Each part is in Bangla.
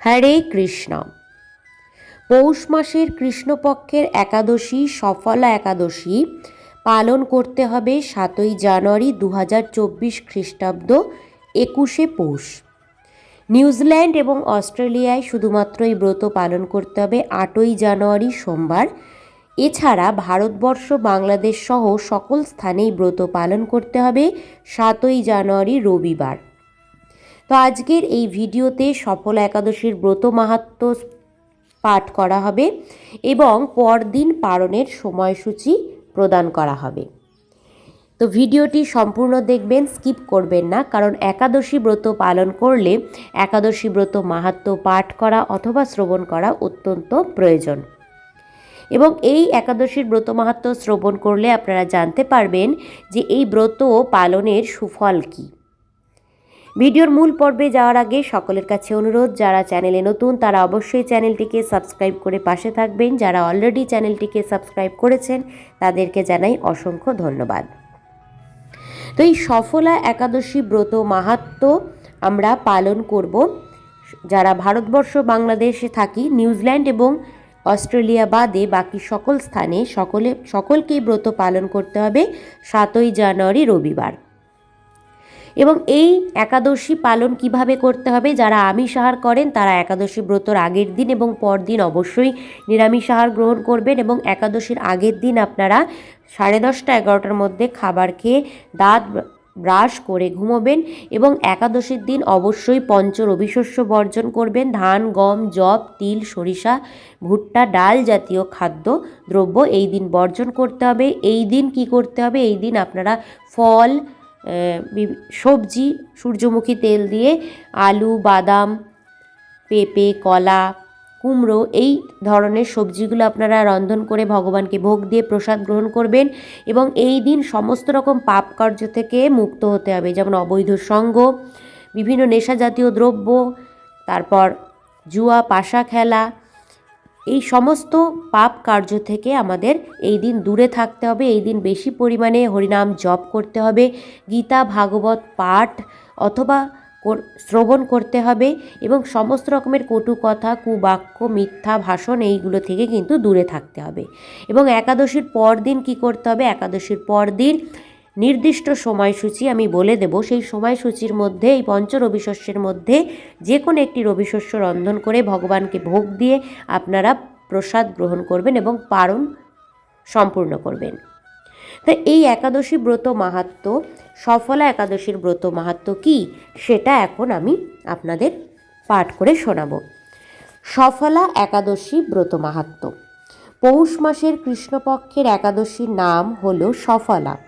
হরে কৃষ্ণ। পৌষ মাসের কৃষ্ণপক্ষের একাদশী, সফলা একাদশী পালন করতে হবে সাতই জানুয়ারি দু হাজার চব্বিশ খ্রিস্টাব্দ একুশে পৌষ। নিউজিল্যান্ড এবং অস্ট্রেলিয়ায় শুধুমাত্র এই ব্রত পালন করতে হবে আটই জানুয়ারি সোমবার। এছাড়া ভারতবর্ষ, বাংলাদেশ সহ সকল স্থানেই ব্রত পালন করতে হবে সাতই জানুয়ারি রবিবার। তো আজকের এই ভিডিওতে সফল একাদশীর ব্রত মাহাত্ম পাঠ করা হবে এবং পরদিন পালনের সময়সূচি প্রদান করা হবে। তো ভিডিওটি সম্পূর্ণ দেখবেন, স্কিপ করবেন না, কারণ একাদশী ব্রত পালন করলে একাদশী ব্রত মাহাত্ম পাঠ করা অথবা শ্রবণ করা অত্যন্ত প্রয়োজন। এবং এই একাদশীর ব্রত মাহাত্ম শ্রবণ করলে আপনারা জানতে পারবেন যে এই ব্রত পালনের সুফল কী। ভিডিওর মূল পর্বে যাওয়ার আগে সকলের কাছে অনুরোধ, যারা চ্যানেলে নতুন তারা অবশ্যই চ্যানেলটিকে সাবস্ক্রাইব করে পাশে থাকবেন। যারা অলরেডি চ্যানেলটিকে সাবস্ক্রাইব করেছেন, তাদেরকে জানাই অসংখ্য ধন্যবাদ। তো এই সফলা একাদশী ব্রত মাহাত্ম আমরা পালন করব। যারা ভারতবর্ষ, বাংলাদেশে থাকি, নিউজিল্যান্ড এবং অস্ট্রেলিয়া বাদে বাকি সকল স্থানে সকলে, সকলকেই ব্রত পালন করতে হবে সাতই জানুয়ারি রবিবার। এবং এই একাদশী পালন কীভাবে করতে হবে? যারা আমিষ আহার করেন, তারা একাদশী ব্রতর আগের দিন এবং পরদিন অবশ্যই নিরামিষ আহার গ্রহণ করবেন এবং একাদশীর আগের দিন আপনারা সাড়ে দশটা, এগারোটার মধ্যে খাবার খেয়ে দাঁত ব্রাশ করে ঘুমোবেন এবং একাদশীর দিন অবশ্যই পঞ্চ রবিশস্য বর্জন করবেন। ধান, গম জব তিল, সরিষা, ভুট্টা, ডাল জাতীয় খাদ্য, দ্রব্য এই দিন বর্জন করতে হবে। এই দিন কি করতে হবে? এই দিন আপনারা ফল সবজি, সূর্যমুখী তেল দিয়ে আলু, বাদাম, পেঁপে, কলা, কুমড়ো এই ধরনের সবজিগুলো আপনারা রন্ধন করে ভগবানকে ভোগ দিয়ে প্রসাদ গ্রহণ করবেন এবং এই দিন সমস্ত রকম পাপ কার্য থেকে মুক্ত হতে হবে। যেমন অবৈধ সঙ্গ, বিভিন্ন নেশা জাতীয় দ্রব্য, তারপর জুয়া, পাশা খেলা এই সমস্ত পাপ কার্য থেকে আমাদের এই দিন দূরে থাকতে হবে, এই দিন বেশি পরিমাণে হরিনাম জপ করতে হবে, গীতা, ভাগবত পাঠ অথবা শ্রবণ করতে হবে এবং সমস্ত রকমের কটু কথা, কুবাক্য, মিথ্যা, ভাষণ এইগুলো থেকে কিন্তু দূরে থাকতে হবে। এবং একাদশীর পর দিন কী করতে হবে? একাদশীর পর দিন নির্দিষ্ট সময়সূচি আমি বলে দেব। সেই সময়সূচির মধ্যে, এই পঞ্চ রবিশস্যের মধ্যে যে কোনো একটি রবিশস্য রন্ধন করে ভগবানকে ভোগ দিয়ে আপনারা প্রসাদ গ্রহণ করবেন এবং পারণ সম্পূর্ণ করবেন। তো এই একাদশী ব্রত মাহাত্ম, সফলা একাদশীর ব্রত মাহাত্ম কি? সেটা এখন আমি আপনাদের পাঠ করে শোনাব। সফলা একাদশী ব্রত মাহাত্ম। পৌষ মাসের কৃষ্ণপক্ষের একাদশীর নাম হল সফলা।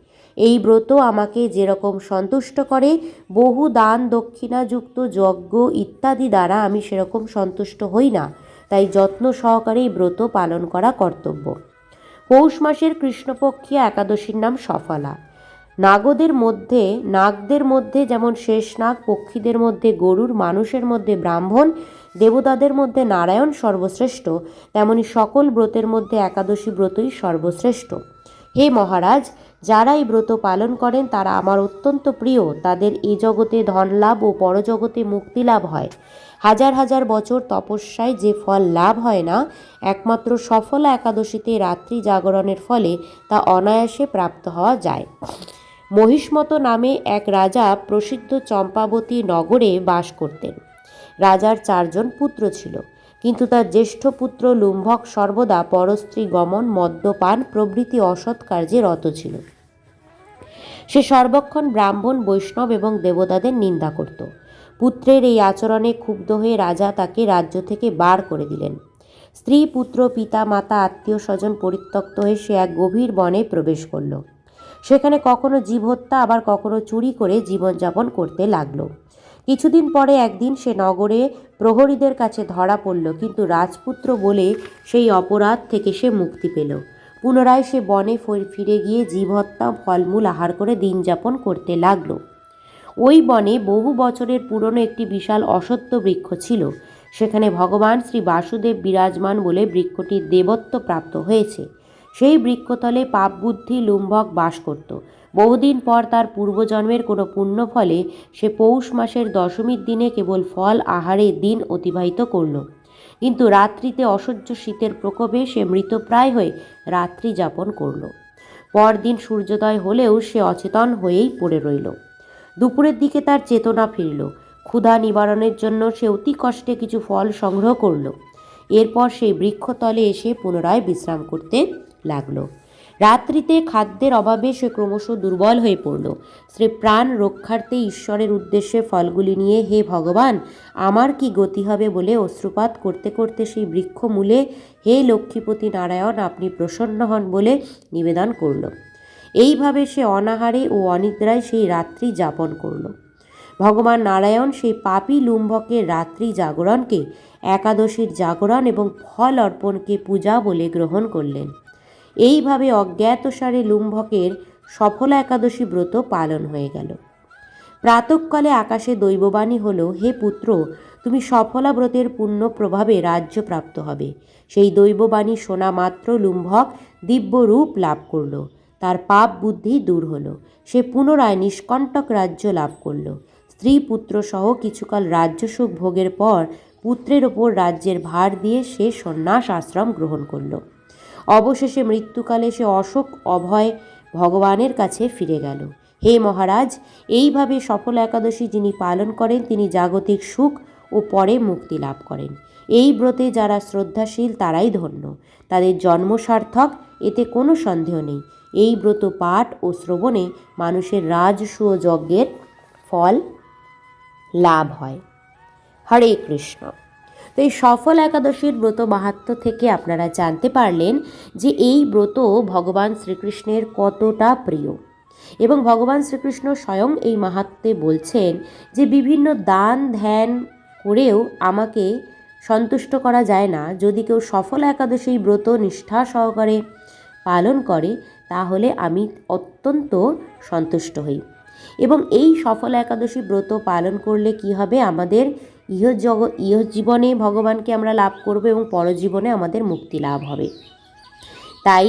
এই ব্রত আমাকে যেরকম সন্তুষ্ট করে, বহু দান দক্ষিণাযুক্ত যজ্ঞ ইত্যাদি দ্বারা আমি সেরকম সন্তুষ্ট হই না। তাই যত্ন সহকারে এই ব্রত পালন করা কর্তব্য। পৌষ মাসের কৃষ্ণপক্ষী একাদশীর নাম সফলা। নাগদের মধ্যে নাগদের মধ্যে যেমন শেষ নাগ, পক্ষীদের মধ্যে গরুর, মানুষের মধ্যে ব্রাহ্মণ, দেবতাদের মধ্যে নারায়ণ সর্বশ্রেষ্ঠ, তেমনি সকল ব্রতের মধ্যে একাদশী ব্রতই সর্বশ্রেষ্ঠ। হে মহারাজ যারা এই ব্রত পালন করেন, তারা আমার অত্যন্ত প্রিয়। তাদের এ জগতে ধন লাভ ও পরজগতে মুক্তি লাভ হয়। হাজার হাজার বছর তপস্যায় যে ফল লাভ হয় না, একমাত্র সফল একাদশীতে রাত্রি জাগরণের ফলে তা অনায়াসে প্রাপ্ত হওয়া যায়। মহিষ্মত নামে এক রাজা প্রসিদ্ধ চম্পাবতী নগরে বাস করতেন। রাজার চারজন পুত্র ছিল। কিন্তু তার জ্যেষ্ঠ পুত্র লুম্ভক সর্বদা পরস্ত্রী গমন, মদ্যপান, প্রভৃতি অসৎ কার্যে রত ছিল। সে সর্বক্ষণ ব্রাহ্মণ, বৈষ্ণব এবং দেবতাদের নিন্দা করত। পুত্রের এই আচরণে ক্ষুব্ধ হয়ে রাজা তাকে রাজ্য থেকে বার করে দিলেন। স্ত্রী, পুত্র, পিতা, মাতা, আত্মীয় স্বজন পরিত্যক্ত হয়ে সে এক গভীর বনে প্রবেশ করল। সেখানে কখনো জীব হত্যা আবার কখনো চুরি করে জীবনযাপন করতে লাগল। কিছুদিন পরে একদিন সে নগরে প্রহরীদের কাছে ধরা পড়ল, কিন্তু রাজপুত্র বলে সেই অপরাধ থেকে সে মুক্তি পেল। পুনরায় সে বনে ফির- গিয়ে জীবহত্যা, ফলমূল আহার করে দিন যাপন করতে লাগল। ওই বনে বহু বছরের পুরনো একটি বিশাল অসত্য বৃক্ষ ছিল। সেখানে ভগবান শ্রী বাসুদেব বিরাজমান বলে বৃক্ষটির দেবত্ব প্রাপ্ত হয়েছে। সেই বৃক্ষতলে পাপ বুদ্ধি লুম্ভক বাস করত। বহুদিন পর তার পূর্বজন্মের কোনো পুণ্য ফলে সে পৌষ মাসের দশমীর দিনে কেবল ফল আহারে দিন অতিবাহিত করল। কিন্তু রাত্রিতে অসহ্য শীতের প্রকোপে সে মৃতপ্রায় হয়ে রাত্রি যাপন করল। পরদিন সূর্যোদয় হলেও সে অচেতন হয়েই পড়ে রইল। দুপুরের দিকে তার চেতনা ফিরল। ক্ষুধা নিবারণের জন্য সে অতি কষ্টে কিছু ফল সংগ্রহ করল। এরপর সেই বৃক্ষতলে এসে পুনরায় বিশ্রাম করতে লাগল। রাত্রিতে খাদ্যের অভাবে সে ক্রমশ দুর্বল হয়ে পড়ল। সে প্রাণ রক্ষার্থে ঈশ্বরের উদ্দেশ্যে ফলগুলি নিয়ে, হে ভগবান, আমার কি গতি হবে? বলে অশ্রুপাত করতে করতে সেই বৃক্ষ মূলে হে লক্ষ্মীপতি নারায়ণ, আপনি প্রসন্ন হন বলে নিবেদন করল। এইভাবে সে অনাহারে ও অনিদ্রায় সেই রাত্রি যাপন করল। ভগবান নারায়ণ সেই পাপি লুম্ভকের রাত্রি জাগরণকে, একাদশীর জাগরণ এবং ফল অর্পণকে পূজা বলে গ্রহণ করলেন। এইভাবে অজ্ঞাতসারে লুম্ভকের সফলা একাদশী ব্রত পালন হয়ে গেল। প্রাতঃকালে আকাশে দৈববাণী হল, হে পুত্র, তুমি সফলা ব্রতের পূর্ণ প্রভাবে রাজ্য প্রাপ্ত হবে। সেই দৈববাণী শোনা মাত্র লুম্ভক দিব্য রূপ লাভ করল। তার পাপ বুদ্ধি দূর হলো। সে পুনরায় নিষ্কণ্টক রাজ্য লাভ করল। স্ত্রী পুত্র সহ কিছুকাল রাজ্য সুখ ভোগের পর পুত্রের ওপর রাজ্যের ভার দিয়ে সে সন্ন্যাস আশ্রম গ্রহণ করল। অবশেষে মৃত্যুকালে সে অশোক অভয় ভগবানের কাছে ফিরে গেল। হে মহারাজ, এইভাবে সফল একাদশী যিনি পালন করেন, তিনি জাগতিক সুখ ও পরে মুক্তি লাভ করেন। এই ব্রতে যারা শ্রদ্ধাশীল, তারাই ধন্য। তাদের জন্ম সার্থক, এতে কোনো সন্দেহ নেই। এই ব্রত পাঠ ও শ্রবণে মানুষের রাজসূয় যজ্ঞের ফল লাভ হয়। হরে কৃষ্ণ। তো এই সফল একাদশীর ব্রত মাহাত্ম থেকে আপনারা জানতে পারলেন যে এই ব্রত ভগবান শ্রীকৃষ্ণের কতটা প্রিয়। এবং ভগবান শ্রীকৃষ্ণ স্বয়ং এই মাহাত্মে বলছেন যে বিভিন্ন দান ধ্যান করেও আমাকে সন্তুষ্ট করা যায় না। যদি কেউ সফল একাদশী ব্রত নিষ্ঠা সহকারে পালন করে, তাহলে আমি অত্যন্ত সন্তুষ্ট হই। এবং এই সফল একাদশী ব্রত পালন করলে কি হবে? আমাদের ইহ জগ, ইহ জীবনে ভগবানকে আমরা লাভ করব এবং পরজীবনে আমাদের মুক্তি লাভ হবে। তাই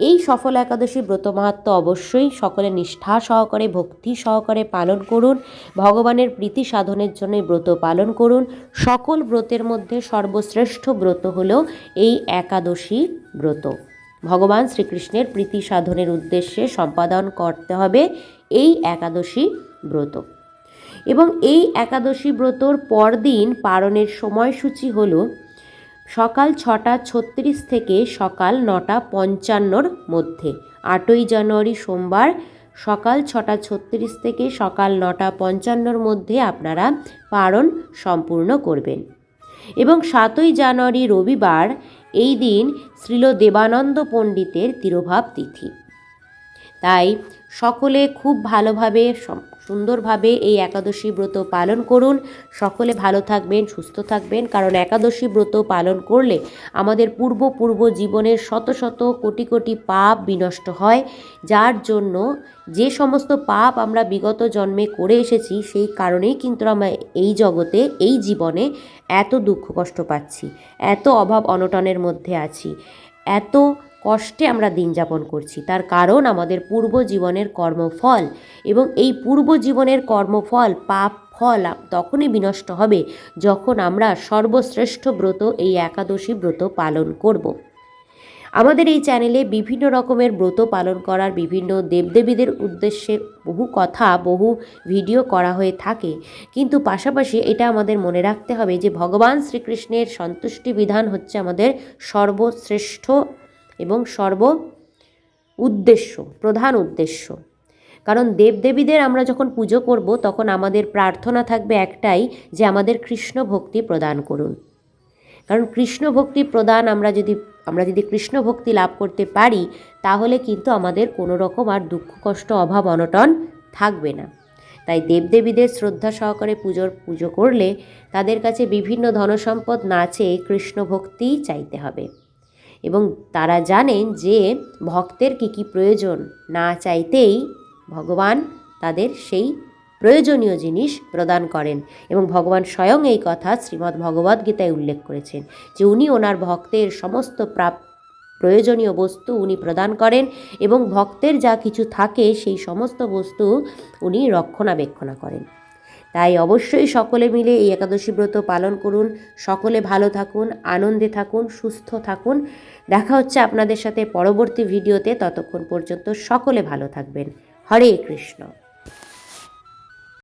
এই সফল একাদশী ব্রত মাহাত্ম অবশ্যই সকলে নিষ্ঠা সহকারে, ভক্তি সহকারে পালন করুন, ভগবানের প্রীতি সাধনের জন্য ব্রত পালন করুন। সকল ব্রতের মধ্যে সর্বশ্রেষ্ঠ ব্রত হল এই একাদশী ব্রত। ভগবান শ্রীকৃষ্ণের প্রীতি সাধনের উদ্দেশ্যে সম্পাদন করতে হবে এই একাদশী ব্রত। এবং এই একাদশী ব্রতর পরদিন পালনের সময়সূচি হল সকাল ছটা ছত্রিশ থেকে সকাল নটা পঞ্চান্নর মধ্যে। আটই জানুয়ারি সোমবার সকাল ছটা ছত্রিশ থেকে সকাল নটা পঞ্চান্নর মধ্যে আপনারা পারণ সম্পূর্ণ করবেন। এবং সাতই জানুয়ারি রবিবার এই দিন শ্রীল দেবানন্দ পণ্ডিতের তিরোভাব তিথি। তাই সকলে খুব ভালোভাবে সুন্দরভাবে এই একাদশী ব্রত পালন করুন। সকলে ভালো থাকবেন, সুস্থ থাকবেন, কারণ একাদশী ব্রত পালন করলে আমাদের পূর্ব পূর্ব জীবনের শত শত কোটি কোটি পাপ বিনষ্ট হয়। যার জন্য যে সমস্ত পাপ আমরা বিগত জন্মে করে এসেছি, সেই কারণেই কিন্তু আমরা এই জগতে, এই জীবনে এত দুঃখ কষ্ট পাচ্ছি, এত অভাব অনটনের মধ্যে আছি, এত কষ্টে আমরা দিন যাপন করছি। তার কারণ আমাদের পূর্ব জীবনের কর্মফল এবং এই পূর্ব জীবনের কর্মফল, পাপ ফল তখনই বিনষ্ট হবে যখন আমরা সর্বশ্রেষ্ঠ ব্রত, এই একাদশী ব্রত পালন করব। আমাদের এই চ্যানেলে বিভিন্ন রকমের ব্রত পালন করার বিভিন্ন দেবদেবীদের উদ্দেশ্যে বহু কথা, বহু ভিডিও করা হয়ে থাকে। কিন্তু পাশাপাশি এটা আমাদের মনে রাখতে হবে যে, ভগবান শ্রীকৃষ্ণের সন্তুষ্টি বিধান হচ্ছে আমাদের সর্বশ্রেষ্ঠ এবং সর্ব উদ্দেশ্য, প্রধান উদ্দেশ্য। কারণ দেবদেবীদের আমরা যখন পুজো করব, তখন আমাদের প্রার্থনা থাকবে একটাই যে আমাদের কৃষ্ণ ভক্তি প্রদান করুন। কারণ কৃষ্ণ ভক্তি প্রদান আমরা যদি আমরা যদি কৃষ্ণ ভক্তি লাভ করতে পারি, তাহলে কিন্তু আমাদের কোনো রকম আর দুঃখ, কষ্ট, অভাব, অনটন থাকবে না। তাই দেবদেবীদের শ্রদ্ধা সহকারে পুজোর, পুজো করলে তাদের কাছে বিভিন্ন ধনসম্পদ না চেয়ে কৃষ্ণ ভক্তিই চাইতে হবে। এবং তারা জানেন যে ভক্তের কী কী প্রয়োজন। না চাইতেই ভগবান তাদের সেই প্রয়োজনীয় জিনিস প্রদান করেন এবং ভগবান স্বয়ং এই কথা শ্রীমদ্ ভগবদ্গীতায় উল্লেখ করেছেন যে উনি ওনার ভক্তের সমস্ত প্রাপ, প্রয়োজনীয় বস্তু উনি প্রদান করেন এবং ভক্তের যা কিছু থাকে সেই সমস্ত বস্তু উনি রক্ষণাবেক্ষণা করেন। তাই অবশ্যই সকলে মিলে এই একাদশী ব্রত পালন করুন। সকলে ভালো থাকুন, আনন্দে থাকুন, সুস্থ থাকুন। দেখা হচ্ছে আপনাদের সাথে পরবর্তী ভিডিওতে। ততক্ষণ পর্যন্ত সকলে ভালো থাকবেন। হরে কৃষ্ণ।